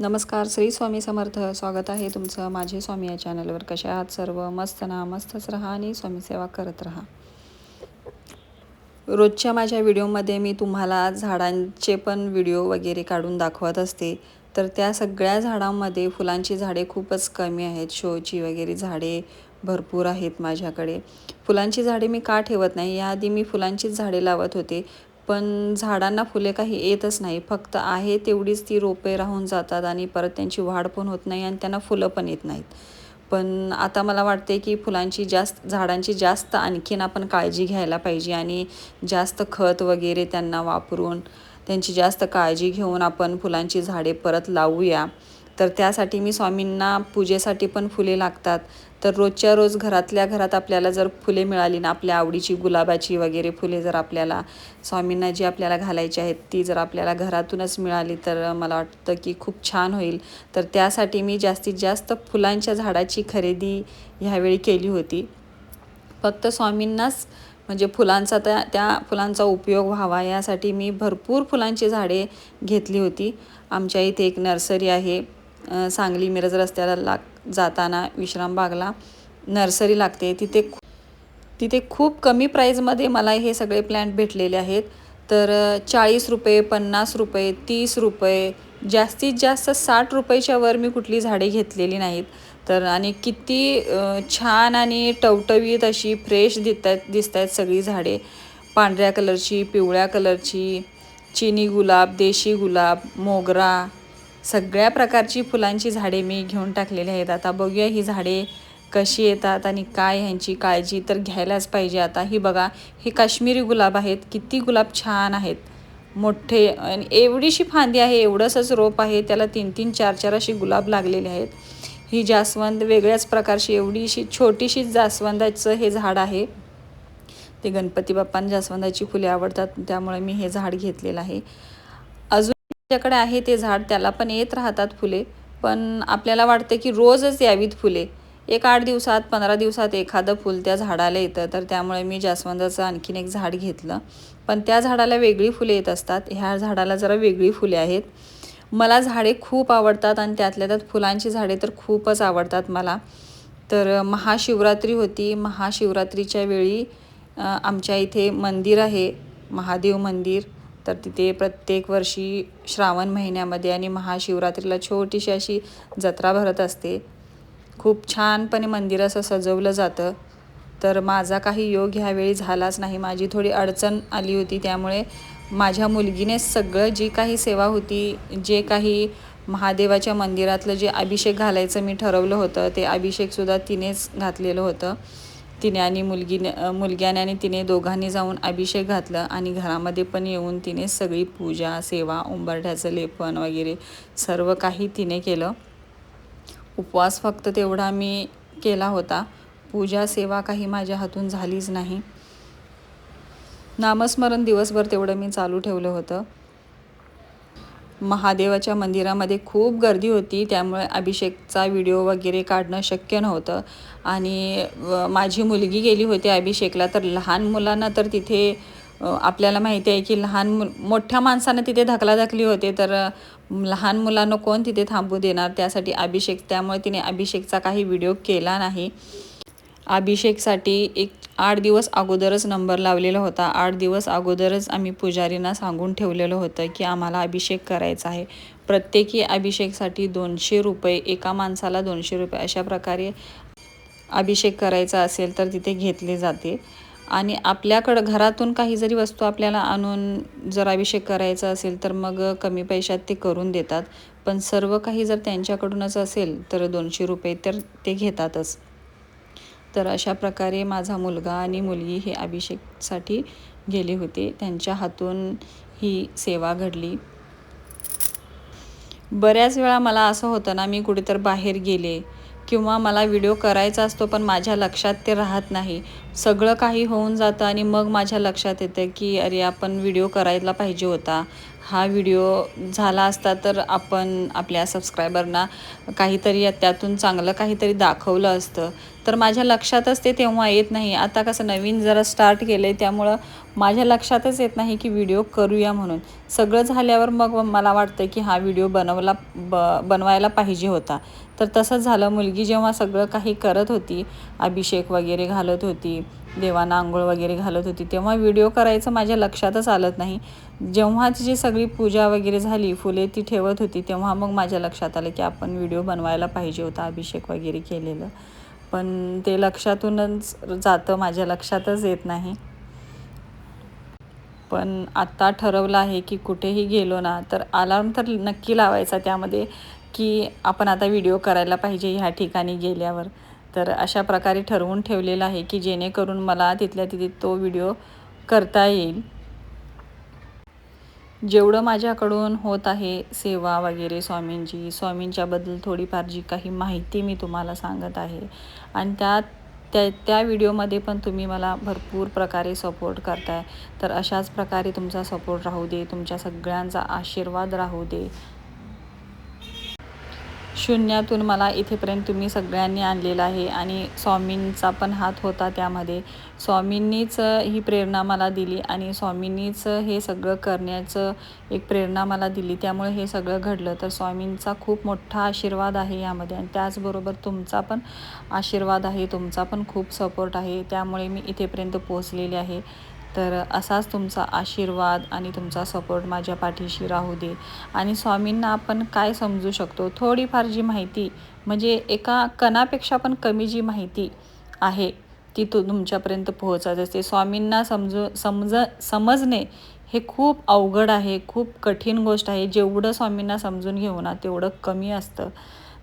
नमस्कार श्री स्वामी समर्थ. स्वागत आहे तुमचं माझे स्वामी या चॅनलवर. कशा आहात सर्व? मस्त ना? मस्तच राहा आणि स्वामी सेवा करत राहा. रोजच्या माझ्या व्हिडिओमध्ये मी तुम्हाला झाडांचे पण व्हिडिओ वगैरे काढून दाखवत असते. तर त्या सगळ्या झाडांमध्ये फुलांची झाडे खूपच कमी आहेत. शोची वगैरे झाडे भरपूर आहेत माझ्याकडे. फुलांची झाडे मी का ठेवत नाही? याआधी मी फुलांचीच झाडे लावत होते. पण झाडांना फुले काही येतच नाही. फक्त आहे तेवढीच ती रोपे राहून जातात आणि परत त्यांची वाढ पण होत नाही आणि त्यांना फुलं पण येत नाहीत. पण आता मला वाटते की फुलांची जास्त झाडांची जास्त आणखीन आपण काळजी घ्यायला पाहिजे आणि जास्त खत वगैरे त्यांना वापरून त्यांची जास्त काळजी घेऊन आपण फुलांची झाडे परत लावूया. तर त्यासाठी मी स्वामींना पूजेसाठी पण फुले लागतात. तर रोजच्या रोज घरातल्या घरात आपल्याला जर फुले मिळाली ना आपल्या आवडीची गुलाबाची वगैरे फुले जर आपल्याला स्वामींना जी आपल्याला घालायची आहेत ती जर आपल्याला घरातूनच मिळाली तर मला वाटतं की खूप छान होईल. तर त्यासाठी मी जास्तीत जास्त फुलांच्या झाडाची खरेदी ह्यावेळी केली होती. फक्त स्वामींनाच म्हणजे फुलांचा त्या त्या फुलांचा उपयोग व्हावा यासाठी मी भरपूर फुलांची झाडे घेतली होती. आमच्या इथे एक नर्सरी आहे. सांगली मिरज रस्त्याला लाग जाताना विश्रामबागला नर्सरी लागते. तिथे तिथे खूप कमी प्राईजमध्ये मला हे सगळे प्लॅन्ट भेटलेले आहेत. तर चाळीस रुपये पन्नास रुपये तीस रुपये जास्तीत जास्त साठ रुपयेच्या वर मी कुठली झाडे घेतलेली नाहीत. तर आणि किती छान आणि टवटवीत अशी फ्रेश दिसत आहेत दिसत आहेत सगळी झाडे. पांढऱ्या कलरची पिवळ्या कलरची चिनी गुलाब देशी गुलाब मोगरा सगळ्या प्रकारची फुलांची झाडे मी घेऊन टाकलेली आहेत. आता बघूया ही झाडे कशी येतात आणि काय ह्यांची काळजी तर घ्यायलाच पाहिजे. आता ही बघा ही काश्मीरी गुलाब आहेत. किती गुलाब छान आहेत. मोठे आणि एवढीशी फांदी आहे एवढंसंच रोप आहे. त्याला तीन तीन चार चार अशी गुलाब लागलेले आहेत. ही जास्वंद वेगळ्याच प्रकारची एवढीशी छोटीशी जास्वंदाचं हे झाड आहे. ते गणपती बाप्पांना जास्वंदाची फुले आवडतात त्यामुळे मी हे झाड घेतलेलं आहे. अजून माझ्याकडे आहे ते झाड त्याला पण येत राहतात फुले. पण आपल्याला वाटतं की रोजच यावीत फुले. एक आठ दिवसात पंधरा दिवसात एखादं फुल त्या झाडाला येतं. तर त्यामुळे मी जास्वंदाचं आणखीन एक झाड घेतलं. पण त्या झाडाला वेगळी फुले येत असतात. ह्या झाडाला जरा वेगळी फुले आहेत. मला झाडे खूप आवडतात आणि त्यातल्या त्यात फुलांची झाडे तर खूपच आवडतात मला. तर महाशिवरात्री होती. महाशिवरात्रीच्या वेळी आमच्या इथे मंदिर आहे. महादेव मंदिर. तर तिथे प्रत्येक वर्षी श्रावण महिन्यामध्ये आणि महाशिवरात्रीला छोटीशी अशी जत्रा भरत असते. खूप छानपणे मंदिर असं सजवलं जातं. तर माझा काही योग ह्यावेळी झालाच नाही. माझी थोडी अडचण आली होती. त्यामुळे माझ्या मुलगीने सगळं जी काही सेवा होती जे काही महादेवाच्या मंदिरातलं जे अभिषेक घालायचं मी ठरवलं होतं ते अभिषेकसुद्धा तिनेच घातलेलं होतं. तिने आणि मुलगीने मुलग्याने आणि तिने दोघांनी जाऊन अभिषेक घातला आणि घरामध्ये पण येऊन तिने सगळी पूजा सेवा उंबरठ्याचं लेपन वगैरे सर्व काही तिने केलं. उपवास फक्त तेवढा मी केला होता. पूजा सेवा काही माझ्या हातून झालीच नाही. नामस्मरण दिवसभर तेवढं मी चालू ठेवलं होतं. महादेवाच्या मंदिरामध्ये खूप गर्दी होती त्यामुळे अभिषेकचा व्हिडिओ वगैरे काढणं शक्य नव्हतं. आणि माझी मुलगी गेली होती अभिषेकला तर लहान मुलांना तर तिथे आपल्याला माहिती आहे की लहान मु मोठ्या माणसानं तिथे धकलाधकली होते तर लहान मुलांना कोण तिथे थांबू देणार? त्यासाठी अभिषेक त्यामुळे तिने अभिषेकचा काही व्हिडिओ केला नाही. अभिषेकसाठी एक आठ दिवस अगोदरच नंबर लावलेला होता. आठ दिवस अगोदरच आम्ही पुजारींना सांगून ठेवलेलं होतं की आम्हाला अभिषेक करायचा आहे. प्रत्येकी अभिषेकसाठी दोनशे रुपये एका माणसाला दोनशे रुपये अशा प्रकारे अभिषेक करायचा असेल तर तिथे घेतले जाते. आणि आपल्याकडं घरातून काही जरी वस्तू आपल्याला आणून जर अभिषेक करायचा असेल तर मग कमी पैशात ते करून देतात. पण सर्व काही जर त्यांच्याकडूनच असेल तर दोनशे रुपये तर ते घेतातच. तर अशा प्रकारे माझा मुलगा आणि मुलगी हे अभिषेकसाठी गेले होते. त्यांच्या हातून ही सेवा घडली. बऱ्याच वेळा मला असं होतं ना मी कुठेतर बाहेर गेले किंवा मला व्हिडिओ करायचा असतो पण माझ्या लक्षात ते राहत नाही. सगळं काही होऊन जातं आणि मग माझ्या लक्षात येतं की अरे आपण व्हिडिओ करायला पाहिजे होता. हा व्हिडिओ झाला असता तर आपण आपल्या सबस्क्रायबरना काहीतरी त्यातून चांगलं काहीतरी दाखवलं असतं. तर माझ्या लक्षातच ते तेव्हा येत नाही. आता कसं नवीन जरा स्टार्ट केलं आहे त्यामुळं माझ्या लक्षातच येत नाही की व्हिडिओ करूया म्हणून. सगळं झाल्यावर मग मला वाटतं की हा व्हिडिओ बनवला ब बनवायला पाहिजे होता. तर तसंच झालं. मुलगी जेव्हा सगळं काही करत होती अभिषेक वगैरे घालत होती देवांना आंघोळ वगैरे घालत होती तेव्हा व्हिडिओ करायचं माझ्या लक्षातच आलत नाही. जेव्हा तिची सगळी पूजा वगैरे झाली फुले ती ठेवत होती तेव्हा मग माझ्या लक्षात आलं की आपण व्हिडिओ बनवायला पाहिजे होता अभिषेक वगैरे केलेलं. पण ते लक्षातूनच जातं माझ्या लक्षातच येत नाही. पण आत्ता ठरवलं आहे की कुठेही गेलो ना तर अलार्म तर नक्की लावायचा त्यामध्ये की आपण आता व्हिडिओ करायला पाहिजे ह्या ठिकाणी गेल्यावर. तर अशा प्रकारे ठरवून ठेवलेलं आहे की जेणेकरून मला तिथल्या तिथे तो व्हिडिओ करता येईल. जेवढं माझ्याकडून होत आहे सेवा वगैरे स्वामींची स्वामींच्याबद्दल थोडीफार जी काही माहिती मी तुम्हाला सांगत आहे. आणि त्यात त्या त्या व्हिडिओमध्ये पण तुम्ही मला भरपूर प्रकारे सपोर्ट करताय. तर अशाच प्रकारे तुमचा सपोर्ट राहू दे तुमच्या सगळ्यांचा आशीर्वाद राहू दे. शून्यातून मला इथेपर्यंत तुम्ही सगळ्यांनी आणलेलं आहे आणि स्वामींचा पण हात होता त्यामध्ये. स्वामींनीच ही प्रेरणा मला दिली आणि स्वामींनीच हे सगळं करण्याचं एक प्रेरणा मला दिली. त्यामुळे हे सगळं घडलं. तर स्वामींचा खूप मोठा आशीर्वाद आहे यामध्ये आणि त्याचबरोबर तुमचा पण आशीर्वाद आहे तुमचा पण खूप सपोर्ट आहे. त्यामुळे मी इथेपर्यंत पोचलेले आहे. तर असाच तुमचा आशीर्वाद आणि तुमचा सपोर्ट माझ्या पाठीशी राहू दे. आणि स्वामींना आपण काय समजू शकतो? थोडीफार जी माहिती म्हणजे एका कणापेक्षा पण कमी जी माहिती आहे ती तो तुमच्यापर्यंत पोहोचत असते. स्वामींना समजू समज समजणे हे खूप अवघड आहे खूप कठीण गोष्ट आहे. जेवढं स्वामींना समजून घेऊ ना तेवढं कमी असतं.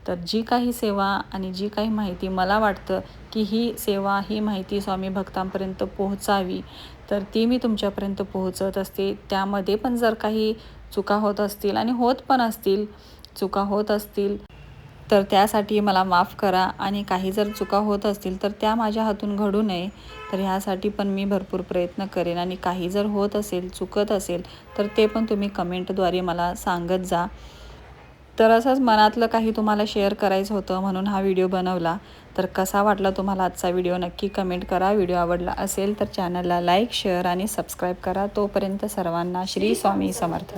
तर जी काही सेवा आणि जी काही माहिती मला वाटतं की ही सेवा ही माहिती स्वामी भक्तांपर्यंत पोहोचावी तर ती मी तुमच्यापर्यंत पोहोचत असते. त्यामध्ये पण जर काही चुका होत असतील आणि होत पण असतील चुका होत असतील तर त्यासाठी मला माफ करा. आणि काही जर चुका होत असतील तर त्या माझ्या हातून घडू नये. तर ह्यासाठी पण मी भरपूर प्रयत्न करेन. आणि काही जर होत असेल चुकत असेल तर ते पण तुम्ही कमेंटद्वारे मला सांगत जा. तर असंच मनातलं काही तुम्हाला शेअर करायचं होतं म्हणून हा व्हिडिओ बनवला. तर कसा वाटला तुम्हाला आजचा व्हिडिओ नक्की कमेंट करा. व्हिडिओ आवडला असेल तर चॅनलला लाईक शेअर आणि सबस्क्राईब करा. तोपर्यंत सर्वांना श्री स्वामी समर्थ.